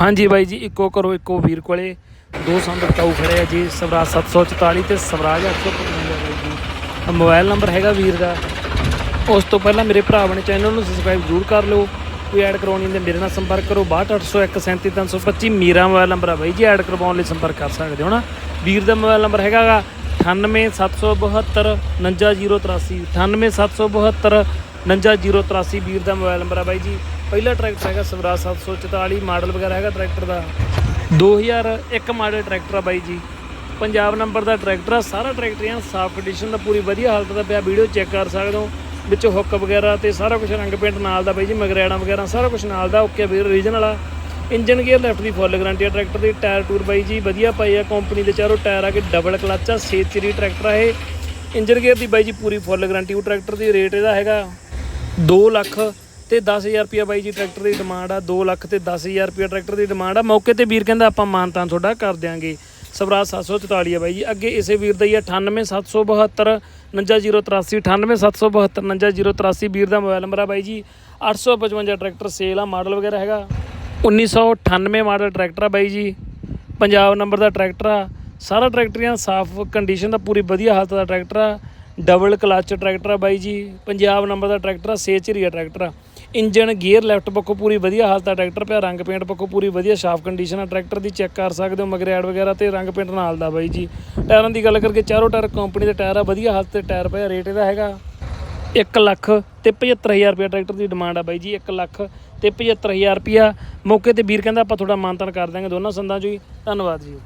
ਹਾਂਜੀ ਬਾਈ ਜੀ, ਇੱਕੋ ਕਰੋ ਇੱਕੋ ਵੀਰ ਕੋਲੇ ਦੋ ਸੰਦ ਟਾਊ ਖੜੇ ਆ ਜੀ, ਸਵਰਾਜ 744 ਤੇ ਸਵਰਾਜ 855 ਬਾਈ ਜੀ। ਮੋਬਾਈਲ ਨੰਬਰ ਹੈਗਾ ਵੀਰ ਦਾ। ਉਸ ਤੋਂ ਪਹਿਲਾਂ ਮੇਰੇ ਭਰਾ ਬਣੇ ਚੈਨਲ ਨੂੰ ਸਬਸਕ੍ਰਾਈਬ ਜ਼ਰੂਰ ਕਰ ਲਓ। ਕੋਈ ਐਡ ਕਰਵਾਉਣੀ ਹੁੰਦੀ, ਮੇਰੇ ਨਾਲ ਸੰਪਰਕ ਕਰੋ। 6280137325 ਮੇਰਾ ਮੋਬਾਈਲ ਨੰਬਰ ਆ ਬਾਈ ਜੀ ਐਡ ਕਰਵਾਉਣ ਲਈ ਸੰਪਰਕ ਕਰ ਸਕਦੇ ਹੋ ਨਾ। ਵੀਰ ਦਾ ਮੋਬਾਈਲ ਨੰਬਰ ਹੈਗਾਗਾ 98772 59083 98772 59083 ਵੀਰ ਦਾ ਮੋਬਾਈਲ ਨੰਬਰ ਆ ਬਾਈ ਜੀ। ਪਹਿਲਾ ਟਰੈਕਟਰ ਹੈਗਾ ਸਵਰਾਜ 744 ਮਾਡਲ ਵਗੈਰਾ ਹੈਗਾ ਟਰੈਕਟਰ ਦਾ। 2001 ਮਾਡਲ ਟਰੈਕਟਰ ਆ ਬਾਈ ਜੀ। ਪੰਜਾਬ ਨੰਬਰ ਦਾ ਟਰੈਕਟਰ ਆ, ਸਾਰਾ ਟਰੈਕਟਰ ਐਨ ਸਾਫ਼ ਕੰਡੀਸ਼ਨ ਦਾ, ਪੂਰੀ ਵਧੀਆ ਹਾਲਤ ਦਾ ਪਿਆ, ਵੀਡੀਓ ਚੈੱਕ ਕਰ ਸਕਦੇ ਹੋ। ਵਿੱਚ ਹੁੱਕ ਵਗੈਰਾ ਤੇ ਸਾਰਾ ਕੁਝ ਰੰਗ ਪੇਂਟ ਨਾਲ ਦਾ ਬਾਈ ਜੀ, ਮਗਰੈਣਾ ਵਗੈਰਾ, ਸਾਰਾ ਕੁਝ ਨਾਲ ਦਾ ਓਕੇ ਵੀਰ ਰੀਜਨਲ ਆ। ਇੰਜਨ ਗੇਅਰ ਲੈਫਟ ਦੀ ਫੁੱਲ ਗਾਰੰਟੀ ਆ ਟਰੈਕਟਰ ਦੀ ਟਾਇਰ ਟੂਰ ਬਾਈ ਜੀ, ਵਧੀਆ ਪਾਈ ਆ ਕੰਪਨੀ ਦੇ ਚਾਰੋਂ ਟਾਇਰ ਆ ਕੇ ਡਬਲ ਕਲੱਚ ਆ ਸੇਚਰੀ ਟਰੈਕਟਰ ਆ ਇਹ। ਇੰਜਨ ਗੇਅਰ ਦੀ ਬਾਈ ਜੀ, ਪੂਰੀ ਫੁੱਲ ਗਾਰੰਟੀ ਉਹ ਟਰੈਕਟਰ ਦੀ ਰੇਟ ਇਹਦਾ ਹੈਗਾ 2 ਲੱਖ ਤੇ 10000 ਰੁਪਿਆ ਬਾਈ ਜੀ ਟਰੈਕਟਰ ਦੀ ਡਿਮਾਂਡ ਆ 2 ਲੱਖ ਤੇ 10000 ਰੁਪਿਆ ਟਰੈਕਟਰ ਦੀ ਡਿਮਾਂਡ ਆ। ਮੌਕੇ ਤੇ ਵੀਰ ਕਹਿੰਦਾ ਆਪਾਂ ਮਾਨਤਾਨ ਤੁਹਾਡਾ ਕਰ ਦਿਆਂਗੇ। ਸਵਰਾਜ 744 ਆ ਬਾਈ ਜੀ। ਅੱਗੇ ਇਸੇ ਵੀਰ ਦਾ ਹੀ ਆ 98772 99083 98772 99083 ਵੀਰ ਦਾ ਮੋਬਾਈਲ ਨੰਬਰ ਆ ਬਾਈ ਜੀ। 855 ਟਰੈਕਟਰ ਸੇਲ ਆ ਮਾਡਲ ਵਗੈਰਾ ਹੈਗਾ। 1998 ਮਾਡਲ ਟਰੈਕਟਰ ਆ ਬਾਈ ਜੀ। ਪੰਜਾਬ ਨੰਬਰ ਦਾ ਟਰੈਕਟਰ ਆ। ਸਾਰਾ ਟਰੈਕਟਰੀਆਂ ਸਾਫ਼ ਕੰਡੀਸ਼ਨ ਦਾ, ਪੂਰੀ ਵਧੀਆ ਹਾਲਤ ਦਾ ਟਰੈਕਟਰ ਆ। ਡਬਲ ਕਲਚ ਟਰੈਕਟਰ ਆ ਬਾਈ ਜੀ। ਪੰਜਾਬ ਨੰਬਰ ਦਾ ਟਰੈਕਟਰ ਆ ਸੇਚਰੀਆ ਟਰੈਕਟਰ ਆ। ਇੰਜਨ ਗੇਅਰ ਲੈਫਟ ਪੱਖੋਂ ਪੂਰੀ ਵਧੀਆ ਹਾਲਤ ਦਾ ਟਰੈਕਟਰ ਪਿਆ, ਰੰਗ ਪੇਂਟ ਪੱਖੋਂ ਪੂਰੀ ਵਧੀਆ ਸਾਫ਼ ਕੰਡੀਸ਼ਨ ਆ ਟਰੈਕਟਰ ਦੀ ਚੈੱਕ ਕਰ ਸਕਦੇ ਹੋ ਮਗਰੈਡ ਵਗੈਰਾ ਤੇ ਰੰਗ ਪੇਂਟ ਨਾਲ ਦਾ ਬਾਈ ਜੀ। ਟਾਇਰਾਂ ਦੀ ਗੱਲ ਕਰਕੇ ਚਾਰੋਂ ਟਾਇਰ ਕੰਪਨੀ ਦੇ ਟਾਇਰ ਆ, ਵਧੀਆ ਹਾਲਤ ਤੇ ਟਾਇਰ ਪਿਆ ਰੇਟ ਇਹਦਾ ਹੈਗਾ 1 ਲੱਖ ਤੇ 75000 ਰੁਪਏ ਟਰੈਕਟਰ ਦੀ ਡਿਮਾਂਡ ਆ ਬਾਈ ਜੀ 1 ਲੱਖ ਤੇ 75000 ਰੁਪਿਆ ਮੌਕੇ ਤੇ ਵੀਰ ਕਹਿੰਦਾ ਆਪਾਂ ਤੁਹਾਡਾ ਮਾਨਤਨ ਕਰ ਦਾਂਗੇ ਦੋਨਾਂ ਸੰਦਾਂ ਚੋਂ ਹੀ। ਧੰਨਵਾਦ ਜੀ।